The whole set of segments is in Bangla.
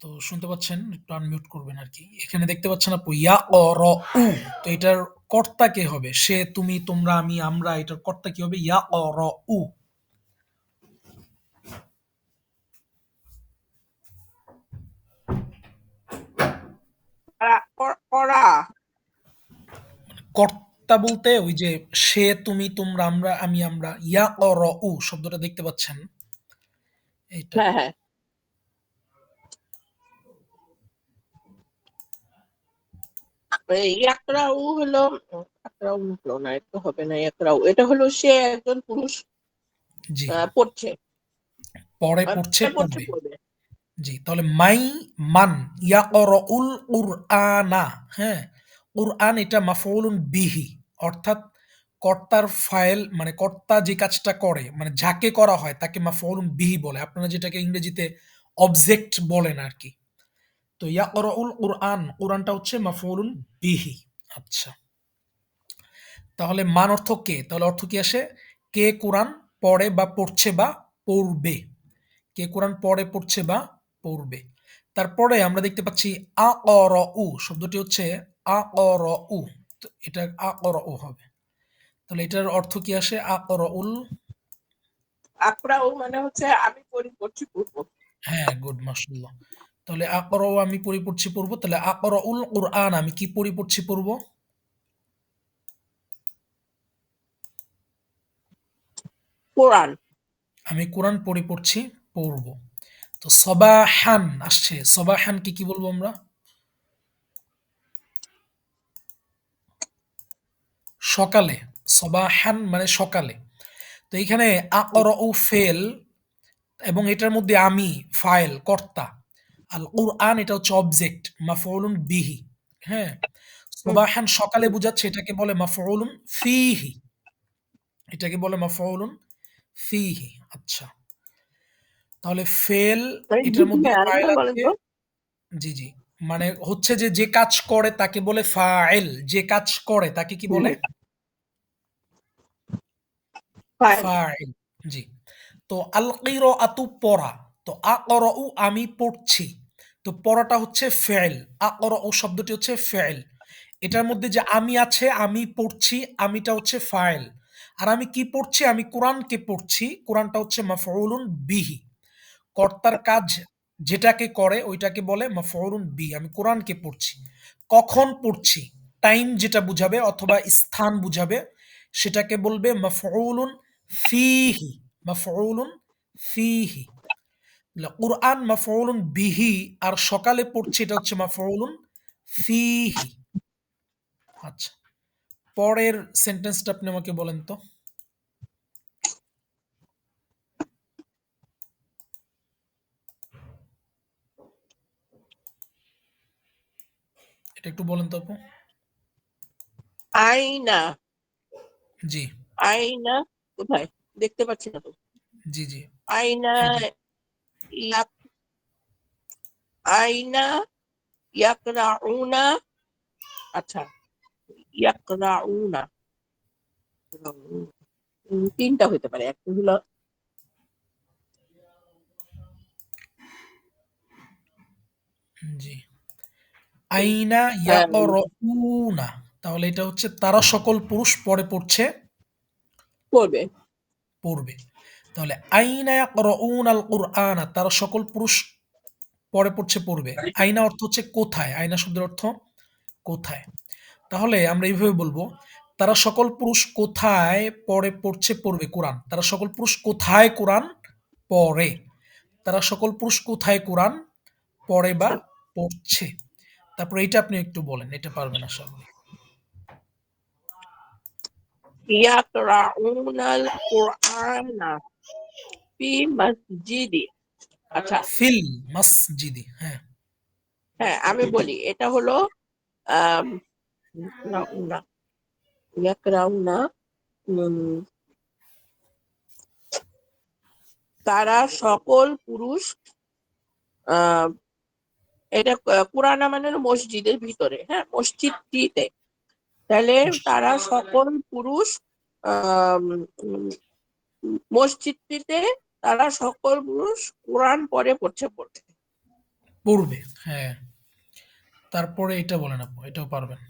তো শুনতে পাচ্ছেন? একটু আনমিউট করবেন আর কি এখানে দেখতে পাচ্ছেন আপু ইয়া অ র উ তো এটার কর্তা কে হবে? সে, তুমি, তোমরা, আমি, আমরা এটার কর্তা কি হবে? ইয়া অ র উ। করা কর্তা বলতে ওই যে সে, তুমি, তোমরা, আমরা, আমি, আমরা ইয়া অ র উ শব্দটা দেখতে পাচ্ছেন? এইটা। হ্যাঁ, হ্যাঁ। ইয়াকরাউ হলো ইয়াকরাউ না এটা হবে না ইয়াকরাউ এটা হলো সে একজন পুরুষ পড়ছে পরে পড়ছে পড়বে। জি, তাহলে মাই মান ইয়াকরাউল কুরআনা, হ্যাঁ? কুরআন এটা মাফউলুন বিহি অর্থাৎ কর্তার ফাইল মানে কর্তা যে কাজটা করে মানে যাকে করা হয় তাকে মাফউলুন বিহি বলে। আপনারা যেটাকে ইংরেজিতে অবজেক্ট বলেন আরকি। তো ইয়াকরাউল কুরআন, কুরআনটা হচ্ছে মাফউলুন বিহি। আচ্ছা। তাহলে মান অর্থ কে? তাহলে অর্থ কি আসে? কে কোরআন পড়ে বা পড়ছে বা পড়বে। কে কোরআন পড়ে, পড়ছে বা পড়বে। তারপরে আমরা দেখতে পাচ্ছি আ-ক-র-উ শব্দটি হচ্ছে আ-ক-র-উ। তো এটা আ-ক-র-উ হবে। তাহলে এটার অর্থ কি আসে? আ-ক-র-উল আকরাউ মানে হচ্ছে আমি পড়ি পড়ছি পড়ব হ্যাঁ, গুড মাশাআল্লাহ। তাহলে আ-ক-র-উ আমি পড়ি পড়ছি পড়ব। তাহলে আ-ক-র-উল কুরআন আমি কি পড়ি পড়ছি পড়ব? কোরআন আমি কোরআন পড়ি পড়ছি পড়ব। তো সবাহান আসছে। সবাহান কি, কি বলব আমরা? সকালে। সবাহান মানে সকালে। তো এখানে আকর আকরাউ ফেল এবং এটার মধ্যে আমি ফাইল কর্তা। আল কুরআন এটা হচ্ছে অবজেক্ট মাফউলুন বিহি। হ্যাঁ? সবাহান সকালে বুঝাচ্ছে এটাকে বলে মাফউলুন ফিহি। এটাকে বলে মাফউলুন ফিহি। আচ্ছা। তাহলে ফেল এটার মধ্যে ফাইল আছে জি, জি। মানে হচ্ছে যে, যে কাজ করে তাকে বলে ফাইল। যে কাজ করে তাকে কি বলে? ফাইল ফাইল। জি। তো আল কিরাআতু পড়া। তো আকরাউ আমি পড়ছি। তো পড়াটা হচ্ছে ফেইল। ও শব্দটি হচ্ছে ফেইল। এটার মধ্যে যে আমি আছে, আমি পড়ছি, আমিটা হচ্ছে ফাইল। আর আমি কি পড়ছি? আমি কোরআনকে পড়ছি। কোরআনটা হচ্ছে মাফউলুন বিহি। কর্তার কাজ যেটাকে করে ওইটাকে বলে মাফউলুন বিহি। আমি কোরআনকে পড়ছি। কখন পড়ছি? টাইম যেটা বুঝাবে অথবা স্থান বুঝাবে সেটাকে বলবে মাফউলুন ফিহি। মাফউলুন ফিহি। কুরআন মাফউলুন বিহি আর সকালে পড়ছি এটা হচ্ছে মাফউলুন ফিহি। আচ্ছা। পরের সেন্টেন্সটা আপনি আমাকে বলেন তো? এটা একটু বলেন তো আপু? আইনা জি, আইনা কোথায় দেখতে পাচ্ছি না তো জি, জি। আইনা এই যে ইয়াক আইনা ইয়াকরাউনা আচ্ছা ইয়াকরাউনা তিনটা হতে পারে একটা হলো জি। আইনা ইয়াকরাউনা তাহলে এটা হচ্ছে তারা সকল পুরুষ পড়ে পড়ছে? পড়বে। পড়বে। তাহলে আইনা ইয়াকরাউনাল কুরআনা তারা সকল পুরুষ পড়ে পড়ছে পড়বে। আইনা অর্থ হচ্ছে কোথায়? আইনা শব্দের অর্থ কোথায়? তাহলে আমরা এইভাবে বলব, তারা সকল পুরুষ কোথায় পড়ে পড়ছে পড়বে কোরআন। তারা সকল পুরুষ কোথায় কোরআন পড়ে। তারা সকল পুরুষ কোথায় কোরআন পড়ে বা পড়ছে। তারপর এটা আপনি একটু বলেন। এটা পারবেন আশা করি। ইয়াকরাউনাল কুরআনা ফি মসজিদি। আচ্ছা। ফিল মাসজিদি হ্যাঁ, হ্যাঁ আমি বলি এটা হলো ইয়াকরাউনা তারা সকল পুরুষ আহ এটা পুরানা মানে মসজিদের ভিতরে হ্যাঁ মসজিদটিতে। তাহলে তারা সকল পুরুষ উম, মসজিদটিতে তারা সকল পুরুষ কোরআন পরে পড়ছে পড়ছে। পড়বে হ্যাঁ। তারপরে এটা বলেন আপু এটাও পারবেন।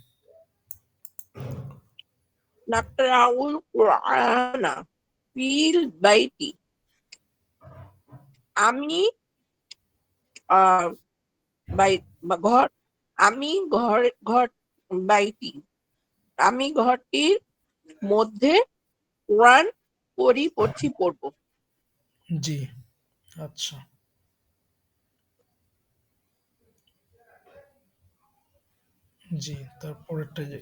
নাকরাউল কুরআনা ফিল বাইতি। আমি ঘর আমি ঘর ঘর বাইতি। আমি ঘরটির মধ্যে কোরআন পড়ি পড়ছি পড়ব। জি আচ্ছা। জি তারপরেরটা যে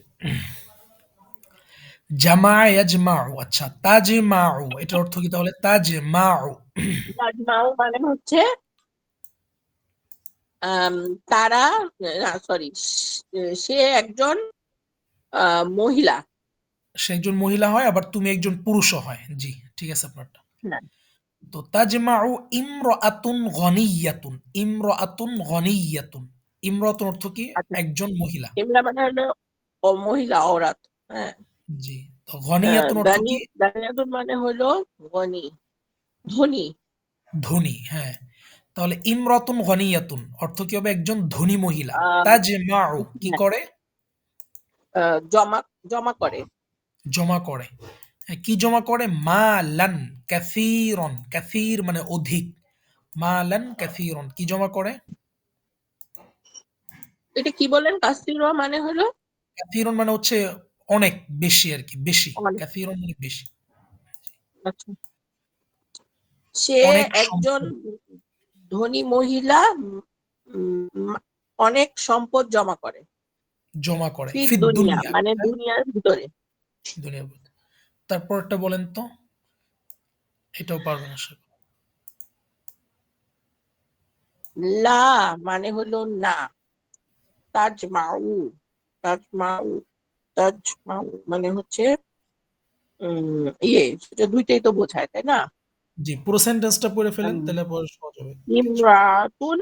জামা ইয়াজমাউ আচ্ছা তাজমাউ এটার অর্থ কি তাহলে? তাজমাউ। তাজমাউ মানে হচ্ছে আম, তারা না সরি সে একজন আহ, মহিলা। সে একজন মহিলা হয় আবার তুমি একজন পুরুষও হয়। জি ঠিক আছে আপনারটা। হ্যাঁ। তো তাজমাউ ইমরাআতুন গনিয়াতুন ইমরাআতুন গনিয়াতুন। ইমরাতুন অর্থ কি? আচ্ছা। একজন মহিলা। এমরা মানে হলো ও মহিলা ওরাত হ্যাঁ। জি তো গনিয়াতুন অর্থ কি? দানিয়াতুন মানে হলো গনি ধনী। ধনী হ্যাঁ। তাহলে ইমরাতুন গনিয়াতুন অর্থ কি হবে? একজন ধনী মহিলা। তাজমাউ কি হ্যাঁ। করে? জমা জমা করে। জমা করে। হ্যাঁ, কি জমা করে? মালান কাসীরন কাসীর মানে অধিক। মালান কাসীরন কি জমা করে? এটা কি বলেন? কাস্তিরা মানে হলো? কাসীরন মানে হচ্ছে অনেক বেশি আর কি বেশি। অনেক। মানে বেশি। আচ্ছা। সে একজন ধনী মহিলা অনেক সম্পদ জমা করে। জমা করে। দুনিয়া মানে দুনিয়ার ভিতরে। দুনিয়া তারপরটা বলেন তো। এটাও পারবেন আশা করি। লা মানে হলো না। তাজমাউ তাজমাউ তাজমাউ মানে হচ্ছে উম ইয়ে সেটা দুইটাই তো বোঝায় তাই না? জি পুরো সেন্টেন্সটা পড়ে ফেলেন তাহলে পরে সহজ হবে। ইমরাতুন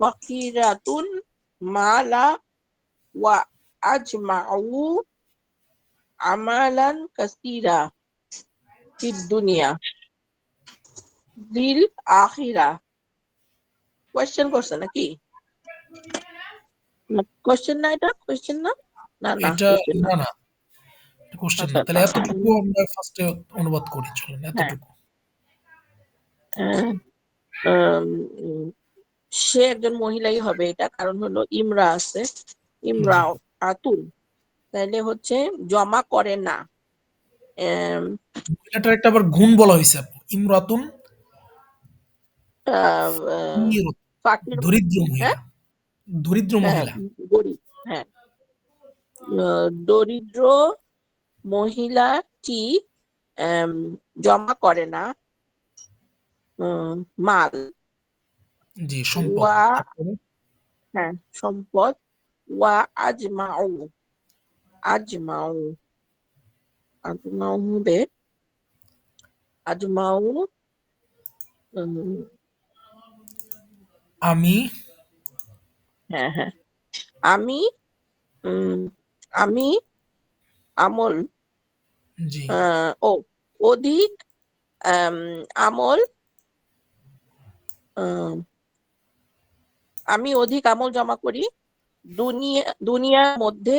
ফাকিরাতুন মালা ওয়া আজমাউ আমালান কাসীরা দুনিয়া লিল আখিরা কোয়েশ্চেন করছে নাকি? কোয়েশ্চেন না এটা কোয়েশ্চেন না? না না না। না কোশ্চেন না। আচ্ছা, তাহলে আচ্ছা। এতটুকু আমরা ফার্স্টে অনুবাদ করি চলেন এতটুকু। আহ, উম, উম, সে একজন মহিলাই হবে এটা কারণ হলো ইমরা আছে ইমরা আতুল। তাহলে হচ্ছে জমা করে না। এটার একটা আবার গুণ বলা হয়েছে ইমরাতুন দরিদ্র মহিলা দরিদ্র হ্যাঁ, মহিলা। হ্যাঁ। দরিদ্র মহিলাটি আম, জমা করে না মাল? জি সম্পদ। হ্যাঁ সম্পদ। ওয়া আজমাউ। আজমাউ আজমাউ হবে আজমাউ আমি হ্যাঁ হ্যাঁ। আমি আমি আমল। ও অধিক আমল আমি অধিক আমল জমা করি। দুনিয়া দুনিয়ার মধ্যে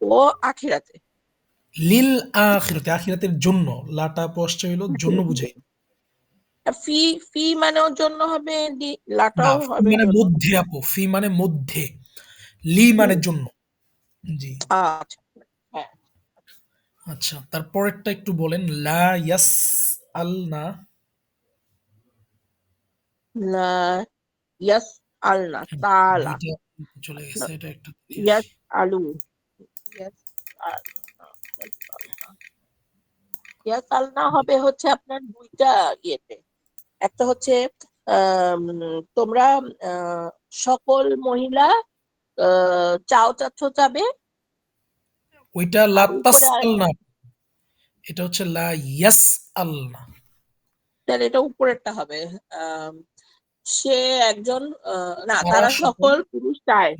ও আখিরাতে। লিল আখিরাতে আখিরাতের জন্য। লাটা পশ্চ হইল জন্য বুঝাই। ফি ফি মানেও জন্য হবে লাটাও হবে। মানে মধ্যে আপু। ফি মানে মধ্যে। লি মানে জন্য। জি। আচ্ছা আচ্ছা তারপরেরটা একটু বলেন। লা ইয়াস আল না। লা ইয়াস আলনা তালা। দুইটা চলে গেছে এটা একটু ইয়াস আলু। ইয়াস ইয়াস আলনা হবে হচ্ছে আপনার দুইটা ইয়েতে। একটা হচ্ছে তোমরা আহ, সকল মহিলা আহ, চাও চাচ্ছ চাবে ওইটা লা আর উপরে তাস আর- আল না এটা হচ্ছে লা ইয়াস আল না তাহলে এটা উপরেরটা হবে। সে একজন না তারা তারা সকল- পুরুষ চায়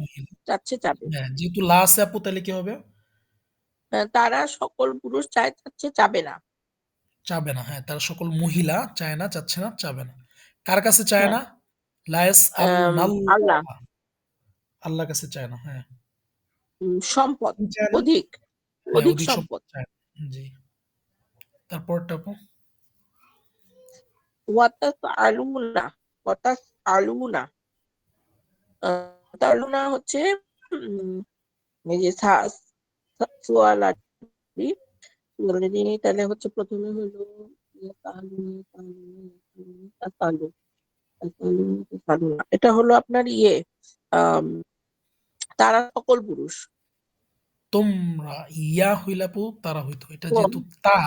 চাচ্ছে চাবে। হ্যাঁ যেহেতু লা আপু তাহলে কি হবে? তারা সকল পুরুষ চায় চাচ্ছে চাবে না। চাবে না হ্যাঁ তারা সকল মহিলা চায় না চাচ্ছে না চাবে না। কার কাছে চায় হ্যাঁ। না? লা ইয়াসআলুনাল্লাহ আল্লাহ। আল্লাহর কাছে চায় না হ্যাঁ। সম্পদ অধিক হ্যাঁ অধিক সম্পদ জি। তারপরটা আপু? আলুনা ওয়াতাস আলুনা তালুনা হচ্ছে এই যে সোয়ালাটি তাহলে হচ্ছে প্রথমে হলো। এটা হলো আপনার ইয়ে তারা সকল পুরুষ। তোমরা ইয়া হইলে আপু তারা হইতো। এটা যেহেতু তা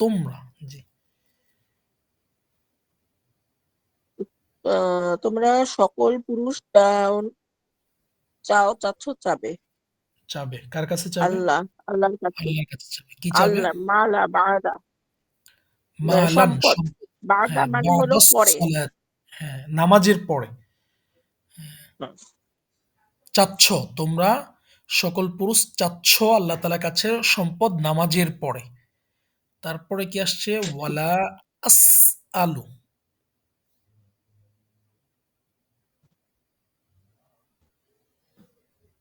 তোমরা জি। তোমরা সকল পুরুষ চাও চাও চাচ্ছ চাবে। চাবে। কার কাছে চাবে? আল্লাহ আল্লাহর কাছে। আল্লাহর কাছে চাবে। কি চাবে? আল্লাহ মালা বাদা। মালান সম্পদ। বাদা হ্যাঁ মানে হলো পরে। হ্যাঁ নামাজের পরে। চাচ্ছ তোমরা সকল পুরুষ চাচ্ছ আল্লাহ তাআলার কাছে সম্পদ নামাজের পরে। তারপরে কি আসছে? ওয়ালা আস আলু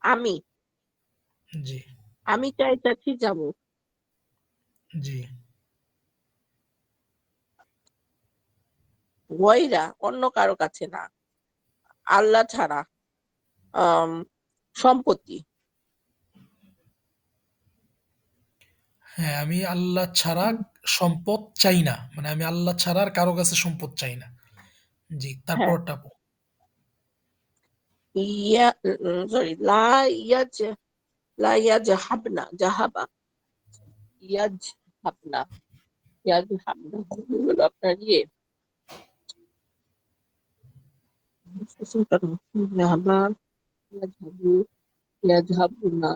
আমি। জি। আমি চাই চাচ্ছি যাব জি। ওয়াইরা অন্য কারও কাছে না। আল্লাহ ছাড়া সম্পত্তি। হ্যাঁ আমি আল্লাহ ছাড়া সম্পদ চাই না। মানে আমি আল্লাহ ছাড়া আর কারও কাছে সম্পদ চাই না। জি হ্যাঁ। তারপরটা আপু ইয়া সরি লা ইয়াজ ইয়াজহাবনা জাহাবা ইয়াজহাবনা ইয়াজহাবনা হলো আপনার ইয়ে জাহাবা ইয়াজহাবনা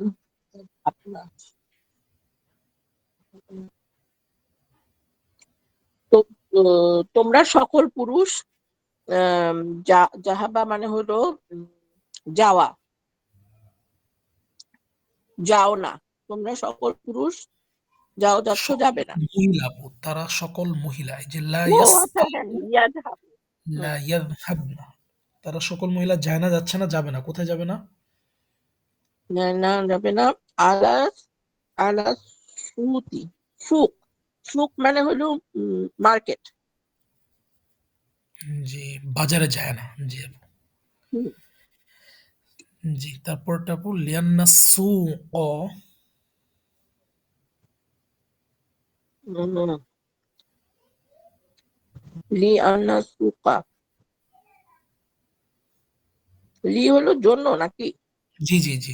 তো আহ, তোমরা সকল পুরুষ যা- জাহাবা মানে হলো যাওয়া। যাও না তোমরা সকল পুরুষ যাও যাচ্ছ যাবে না। মহিলা তারা সকল মহিলা যে লা আচ্ছা হ্যাঁ ইয়াজহাবু লা ইয়াযহাবনা তারা সকল মহিলা যায় না যাচ্ছে না যাবে না কোথায় যাবে না? না যাবে না। আলা আলা সুতি সুক সুক মানে হলো মার্কেট। জি বাজারে যায় না জি। জি তারপরটা আপু লিয়ান্না সু অ লি সুকা লি হলো জন্য নাকি? জি জি জি।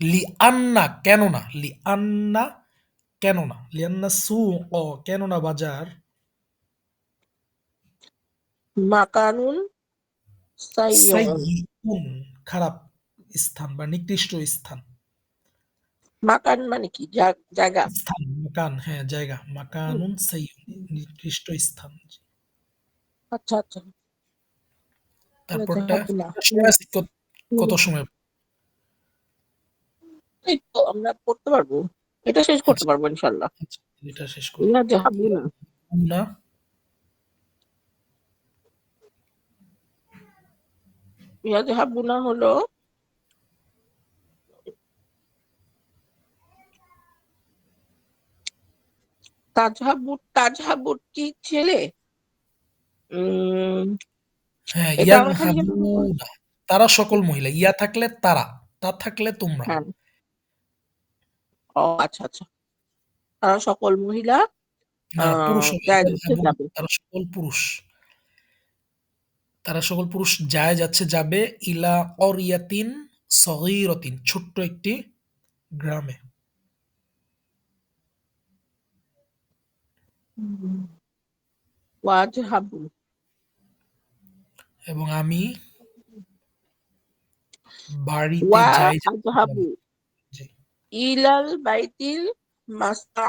লি আন্না কেন না লি আন্না কেন না লিয়ান্না সু অ কেন না বাজার মাকানুন সাইয়্যুন খারাপ। স্থান বা নিকৃষ্ট স্থান। মাকান মানে কি? জায়গা। স্থান মাকান হ্যাঁ জায়গা। মাকানুন নিকৃষ্ট স্থান। আচ্ছা আচ্ছা। তারপরটা সময় আছে কত- সময়? এই তো আমরা পড়তে পারব। এটা শেষ করতে আচ্ছা। পারব ইনশাল্লাহ আচ্ছা, এটা শেষ করি। জাহাবুনা না। ইয়া জাহাবুনা হলো তাজহাবুর তাজহাবুর কি ছেলে? হ্যাঁ তারা সকল মহিলা ইয়া থাকলে তারা তা থাকলে তোমরা। হ্যাঁ। ও আচ্ছা আচ্ছা। তারা সকল মহিলা তারা সকল পুরুষ। তারা সকল পুরুষ যায় যাচ্ছে যাবে ইলা অরিয়াতিন সগীরতিন ছোট্ট একটি গ্রামে। ওয়াজহাবু এবং আমি বাড়িতে যাই যাচ্ছি ইলাল বাইতিল মাসা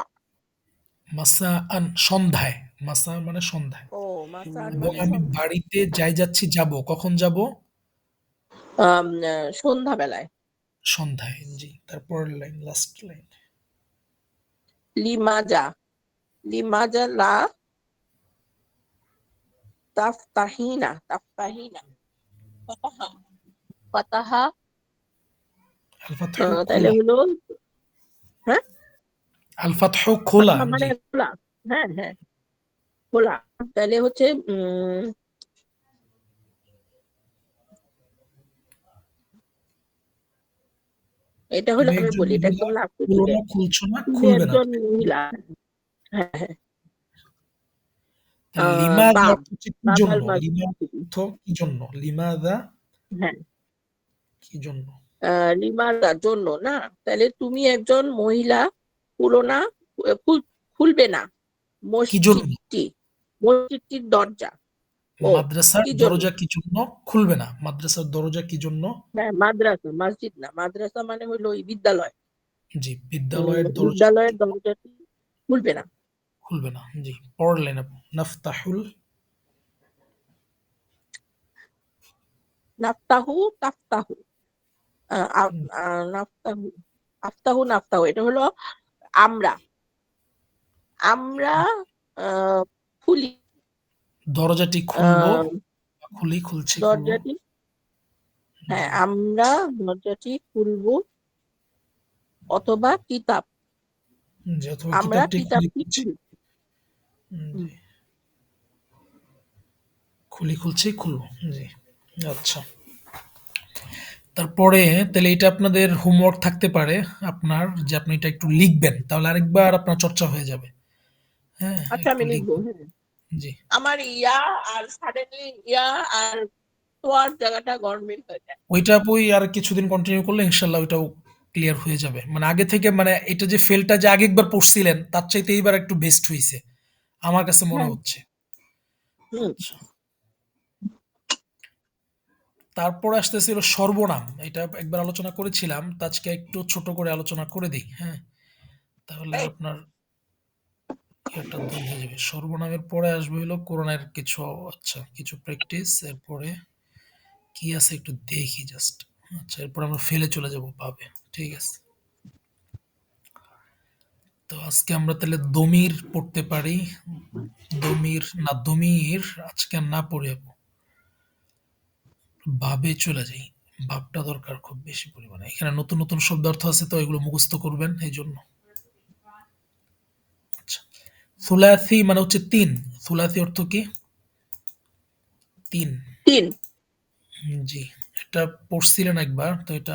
মাসা আন সন্ধ্যায়। মাসা মানে সন্ধ্যায়। ও মাসা এবং আমি বাড়িতে যাই যাচ্ছি যাব। কখন যাব? সন্ধ্যাবেলায়। সন্ধ্যায় জি। তারপর লাইন লাস্ট লাইন লিমাজা। লিমাজা লা তাফতাহিনা তাফতাহিনা ফাতাহা ফাতাহা আল ফাতহু আহ, তাহলে খোলা হলো হ্যাঁ আল ফাতহু খোলা মানে খোলা হ্যাঁ হ্যাঁ। খোলা তাহলে হচ্ছে উম এটা হলো আমি বলি এটা খুলো খুলছো না? খুলবে না? মহিলা হ্যাঁ হ্যাঁ। লিমাদা কি জন্য? আল লিমা অর্থ কি জন্য? লিমাদা হ্যাঁ। কি জন্য? আহ, লিমাদার জন্য না? তাহলে তুমি একজন মহিলা খুলো না। খুলবে না মসজিদটি মসজিদটির দরজা। মাদ্রাসার দরজা কি জন্য? খুলবে না। মাদ্রাসার দরজা কি জন্য? হ্যাঁ মাদ্রাসা মসজিদ না। মাদ্রাসা মানে হলো ওই বিদ্যালয়। জি বিদ্যালয়ের দরজা বিদ্যালয়ের দরজাটি খুলবে না। খুলবে না। জি পড়লেন নাফতাহুল। নাফতাহু তাফতাহু। নাফতাহু আফতাহু নাফতাহু এটা হলো আমরা। আমরা খুলি। দরজাটি খুলবো খুলি খুলছি দরজাটি হ্যাঁ আমরা দরজাটি খুলবো অথবা কিতাব। আমরা কিতাবটি খুলি। খুলি খুলছি খুলবো জি। আচ্ছা। তারপরে তাহলে এটা আপনাদের হোমওয়ার্ক থাকতে পারে আপনার যে আপনি এটা একটু লিখবেন তাহলে আরেকবার আপনার চর্চা হয়ে যাবে। হ্যাঁ আচ্ছা আমি লিখব। হ্যাঁ। জি। আমার ইয়া আর সাডেনলি ইয়া আর তোয়ার জায়গাটা হয়ে যায়। ওইটা বই আর কিছুদিন কন্টিনিউ করলে ইনশাল্লাহ ওইটাও ক্লিয়ার হয়ে যাবে। মানে আগে থেকে মানে এটা যে ফেলটা যে আগে একবার পড়ছিলেন তার চাইতে এইবার একটু বেস্ট হয়েছে আমার কাছে মনে হ্যাঁ। হচ্ছে। আচ্ছা। তারপর আসতেছিল সর্বনাম। এটা একবার আলোচনা করেছিলাম আজকে একটু ছোট করে আলোচনা করে দিই হ্যাঁ? তাহলে আপনার হয়ে যাবে। সর্বনামের পরে আসবে হলো করোনার কিছু আচ্ছা কিছু প্র্যাকটিস এরপরে কি আছে একটু দেখি জাস্ট আচ্ছা এরপর আমরা ফেলে চলে যাব পাবে। ঠিক আছে। তো আজকে আমরা তাহলে দমির পড়তে পারি। দমির না দমির আজকে না পড়ে যাব। ভাবে চলে যাই। ভাবটা দরকার খুব বেশি পরিমাণে। এখানে নতুন নতুন শব্দার্থ আছে তো এগুলো মুখস্থ করবেন এই জন্য। আচ্ছা। সুলাসি মানে হচ্ছে তিন। সুলাসি অর্থ কি? তিন। তিন। জি। এটা পড়ছিলেন একবার তো এটা